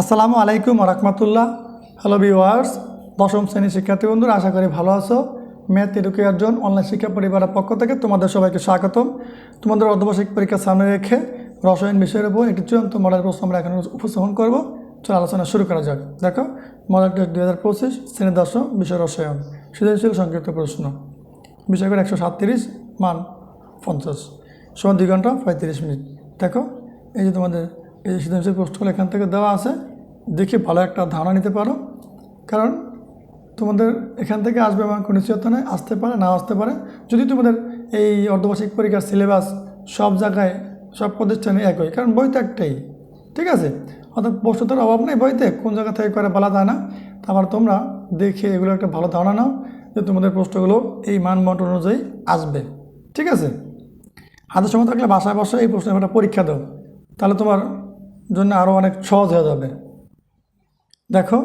আসসালামু আলাইকুম রহমতুল্লাহ hello viewers দশম শ্রেণির শিক্ষার্থী বন্ধুরা, আশা করি ভালো আছো। ম্যাথ এডুকেয়ার অনলাইন শিক্ষা পরিবারের পক্ষ থেকে তোমাদের সবাইকে স্বাগতম। তোমাদের অর্ধবার্ষিক পরীক্ষা সামনে রেখে রসায়ন বিষয়ের উপর একটি চূড়ান্ত মডেল প্রশ্ন আমরা এখানে উপস্থাপন করব। চলো আলোচনা শুরু করা যাক। দেখো, মডেল টেস্ট দুই হাজার পঁচিশ, শ্রেণি দশম, বিষয় রসায়ন। সৃজনশীল সংক্ষিপ্ত প্রশ্ন। বিষয় করে একশো সাতত্রিশ, মান পঞ্চাশ। সময় দুই ঘণ্টা পঁয়ত্রিশ মিনিট। দেখো, এই যে তোমাদের এই যে প্রশ্নগুলো এখান থেকে দেওয়া আছে। দেখে ভালো একটা ধারণা নিতে পারো। কারণ তোমাদের এখান থেকে আসবে এবং কোনো নিশ্চয়তা নেই। আসতে পারে না আসতে পারে। যদি তোমাদের এই অর্ধবার্ষিক পরীক্ষার সিলেবাস সব জায়গায়, সব প্রতিষ্ঠানে একই, কারণ বই তো একটাই, ঠিক আছে? অর্থাৎ প্রশ্নতার অভাব নেই বইতে, কোন জায়গা থেকে করে বলা যায় না। তারপর তোমরা দেখে এগুলো একটা ভালো ধারণা নাও যে তোমাদের প্রশ্নগুলো এই মানমন্ড অনুযায়ী আসবে, ঠিক আছে? হাতের সময় থাকলে বাসায় বসে এই প্রশ্নের একটা পরীক্ষা দাও। তাহলে তোমার জন্য আরও অনেক সহজ হয়ে যাবে। দেখো,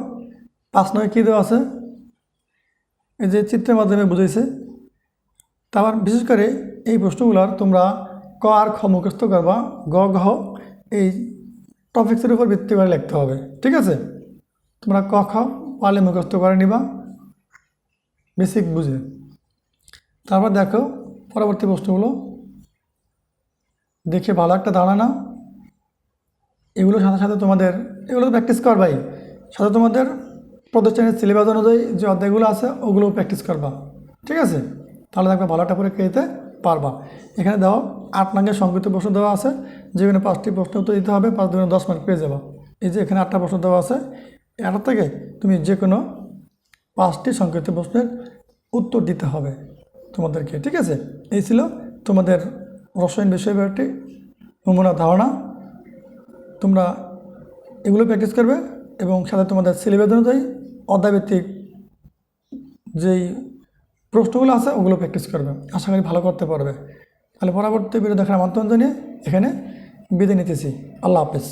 পাঁচ নয় কী দেওয়া আছে? এই যে চিত্রের মাধ্যমে বুঝেছে তারপর বিশেষ করে এই প্রশ্নগুলোর তোমরা ক আর খ মুখস্থ করবা, গ, ঘ, এই টপিক্সের উপর ভিত্তি করে লিখতে হবে, ঠিক আছে? তোমরা ক, খ পারলে মুখস্থ করে নিবা বেসিক বুঝে। তারপর দেখো, পরবর্তী প্রশ্নগুলো। দেখে ভালো একটা ধারণা নাও এগুলোর সাথে সাথে তোমাদের, এগুলো প্র্যাকটিস করবাই সাথে তোমাদের প্রতিষ্ঠানের সিলেবাস অনুযায়ী যে অধ্যায়গুলো আছে, ওগুলো প্র্যাকটিস করবা। ঠিক আছে? তাহলে দেখবে ভালো একটা পরীক্ষা দিতে পারবা। এখানে দাও আট নাঙ্গের সংক্ষিপ্ত প্রশ্ন দেওয়া আছে। যেখানে পাঁচটি প্রশ্ন উত্তর দিতে হবে, পাঁচ দুগুণে দশ মার্ক পেয়ে যাবা। এই যে এখানে আটটা প্রশ্ন দেওয়া আছে এটা থেকে তুমি যে কোনো পাঁচটি সংক্ষিপ্ত প্রশ্নের উত্তর দিতে হবে তোমাদেরকে। ঠিক আছে? এই ছিল তোমাদের রসায়ন বিষয়ের একটি নমুনা ধারণা। তোমরা এগুলো প্র্যাকটিস করবে এবং সাথে তোমাদের সিলেবাস অনুযায়ী অধ্যায়ভিত্তিক যেই প্রশ্নগুলো আছে ওগুলো প্র্যাকটিস করবে। আশা করি ভালো করতে পারবে। তাহলে পরবর্তী ভিডিও দেখার আমন্ত্রণ জানিয়ে এখানে বিদায় নিতেছি। আল্লাহ হাফেজ।